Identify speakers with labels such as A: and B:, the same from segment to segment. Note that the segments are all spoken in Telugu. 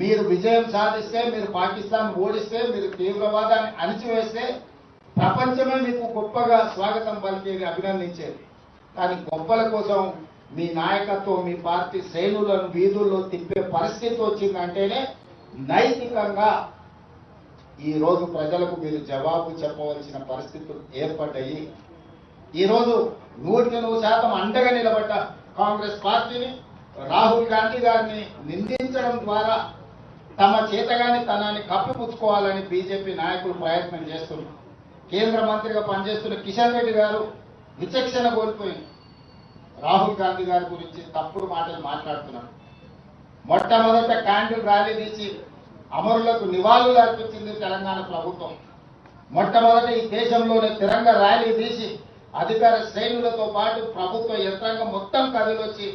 A: మీరు విజయం సాధిస్తే మీరు పాకిస్తాన్ ఓడిస్తే మీరు తీవ్రవాదాన్ని అణిచివేస్తే ప్రపంచమే మీకు గొప్పగా స్వాగతం పలికేది అభినందించేది. కానీ గొప్పల కోసం మీ నాయకత్వం మీ పార్టీ శ్రేణులను వీధుల్లో తిప్పే పరిస్థితి వచ్చిందంటేనే నైతికంగా ఈరోజు ప్రజలకు మీరు జవాబు చెప్పవలసిన పరిస్థితులు ఏర్పడ్డాయి. ఈరోజు నూటికి నూరు శాతం అండగా నిలబడ్డ కాంగ్రెస్ పార్టీని రాహుల్ గాంధీ గారిని నిందించడం ద్వారా తమ చేతగాని తనాన్ని కప్పిపుచ్చుకోవాలని బీజేపీ నాయకులు ప్రయత్నం చేస్తున్నారు. కేంద్ర మంత్రిగా పనిచేస్తున్న కిషన్ రెడ్డి గారు విచక్షణ కోల్పోయింది రాహుల్ గాంధీ గారి గురించి తప్పుడు మాటలు మాట్లాడుతున్నారు. మొట్టమొదట క్యాండిల్ ర్యాలీ తీసి అమరులకు నివాళులు అర్పించింది తెలంగాణ ప్రభుత్వం. మొట్టమొదట ఈ దేశంలోనే తిరంగ ర్యాలీ తీసి అధికార శ్రేణులతో పాటు ప్రభుత్వ యంత్రాంగం మొత్తం కదిలొచ్చి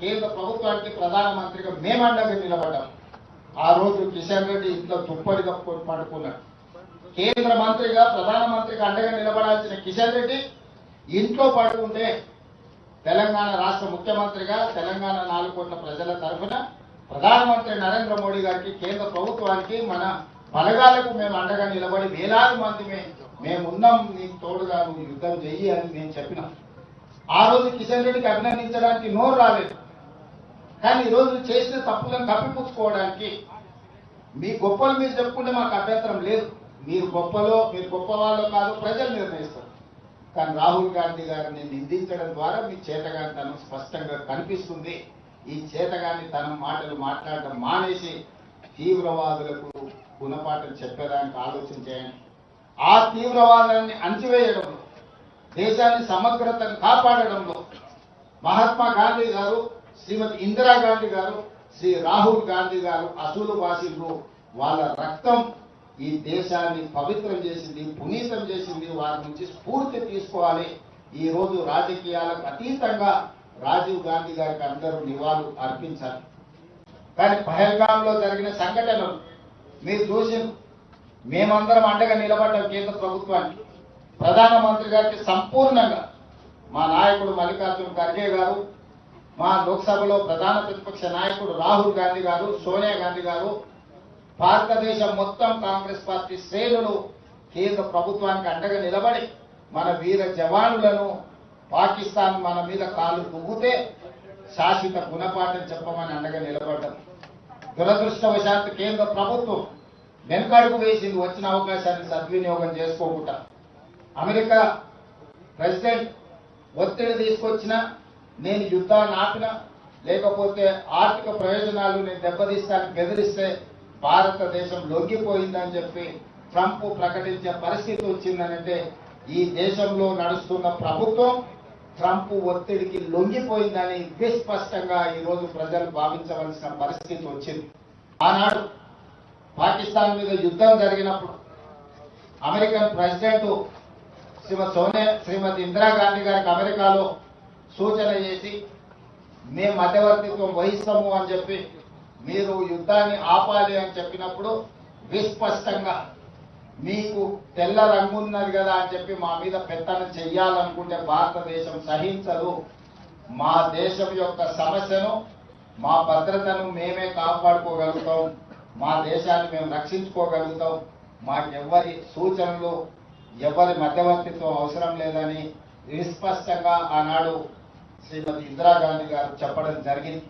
A: కేంద్ర ప్రభుత్వానికి ప్రధానమంత్రిగా మేమండగా నిలబడ్డాం. ఆ రోజు కిషన్ రెడ్డి ఇంట్లో దుప్పటి కప్పుకొని పడుకున్నాడు. కేంద్ర మంత్రిగా ప్రధానమంత్రిగా అండగా నిలబడాల్సిన కిషన్ రెడ్డి ఇంట్లో పడుకుంటే తెలంగాణ రాష్ట్ర ముఖ్యమంత్రిగా తెలంగాణ నాలుగు కోట్ల ప్రజల తరఫున ప్రధానమంత్రి నరేంద్ర మోడీ గారికి కేంద్ర ప్రభుత్వానికి మన బలగాలకు మేము అండగా నిలబడి వేలాది మంది మేమున్నాం నీకు తోడుగా నువ్వు యుద్ధం చెయ్యి అని నేను చెప్పిన. ఆ రోజు కిషన్ రెడ్డికి అభినందించడానికి నోరు రాలేదు. కానీ ఈ రోజు చేసిన తప్పులను కప్పిపుచ్చుకోవడానికి మీ గొప్పలు మీరు చెప్పుకుంటే మాకు అభ్యంతరం లేదు. మీరు గొప్పలో మీరు గొప్ప వాళ్ళు కాదు ప్రజలు నిర్ణయిస్తారు. కానీ రాహుల్ గాంధీ గారిని నిందించడం ద్వారా మీ చేతగాని తనం స్పష్టంగా కనిపిస్తుంది. ఈ చేతగాని తన మాటలు మాట్లాడడం మానేసి తీవ్రవాదులకు గుణపాఠం చెప్పేదానికి ఆలోచన చేయండి. ఆ తీవ్రవాదాన్ని అణచివేయడంలో దేశాన్ని సమగ్రతను కాపాడడంలో మహాత్మా గాంధీ గారు శ్రీమతి ఇందిరాగాంధీ గారు శ్రీ రాహుల్ గాంధీ గారు అసూలు వాసిలు వాళ్ళ రక్తం ఈ దేశాన్ని పవిత్రం చేసింది పునీతం చేసింది. వారి నుంచి స్ఫూర్తి తీసుకోవాలి. ఈ రోజు రాజకీయాలకు అతీతంగా రాజీవ్ గాంధీ గారికి అందరూ నివాళులు అర్పించాలి. కానీ పహల్గాంలో జరిగిన సంఘటనలు మీరు చూసి మేమందరం అండగా నిలబడ్డాం కేంద్ర ప్రభుత్వానికి. ప్రధానమంత్రి గారికి సంపూర్ణంగా మా నాయకుడు మల్లికార్జున ఖర్గే గారు మా లోక్సభలో ప్రధాన ప్రతిపక్ష నాయకుడు రాహుల్ గాంధీ గారు సోనియా గాంధీ గారు భారతదేశం మొత్తం కాంగ్రెస్ పార్టీ శ్రేణులు కేంద్ర ప్రభుత్వానికి అండగా నిలబడి మన వీర జవానులను పాకిస్తాన్ మన మీద కాలు దువ్వుతే శాశ్వత గుణపాఠం చెప్పమని అండగా నిలబడ్డం. దురదృష్టవశాత్తు కేంద్ర ప్రభుత్వం వెనకడుగు వేసింది వచ్చిన అవకాశాన్ని సద్వినియోగం చేసుకోకుండా. అమెరికా ప్రెసిడెంట్ ఒత్తిడి తీసుకొచ్చిన నేను యుద్ధాన్ని ఆపిన లేకపోతే ఆర్థిక ప్రయోజనాలు నేను దెబ్బతీస్తాను బెదిరిస్తే భారతదేశం లొంగిపోయిందని చెప్పి ట్రంప్ ప్రకటించే పరిస్థితి వచ్చిందనంటే ఈ దేశంలో నడుస్తున్న ప్రభుత్వం ట్రంప్ ఒత్తిడికి లొంగిపోయిందని విస్పష్టంగా ఈ రోజు ప్రజలు భావించవలసిన పరిస్థితి వచ్చింది. ఆనాడు పాకిస్తాన్ మీద యుద్ధం జరిగినప్పుడు అమెరికన్ ప్రెసిడెంట్ శ్రీమతి సోనియా శ్రీమతి ఇందిరాగాంధీ గారికి అమెరికాలో సూచన చేసి మేము మధ్యవర్తిత్వం వహిస్తాము అని చెప్పి మీరు యుద్ధాన్ని ఆపాలి అని చెప్పినప్పుడు విస్పష్టంగా మీకు తెల్ల రంగు ఉన్నది కదా అని చెప్పి మా మీద పెత్తనం చెయ్యాలనుకుంటే భారతదేశం సహించదు. మా దేశం యొక్క సమస్యను మా భద్రతను మేమే కాపాడుకోగలుగుతాం. మా దేశాన్ని మేము రక్షించుకోగలుగుతాం. మాకెవ్వరి సూచనలు ఎవరి మధ్యవర్తిత్వం అవసరం లేదని విస్పష్టంగా ఆనాడు శ్రీమతి ఇందిరాగాంధీ గారు చెప్పడం జరిగింది.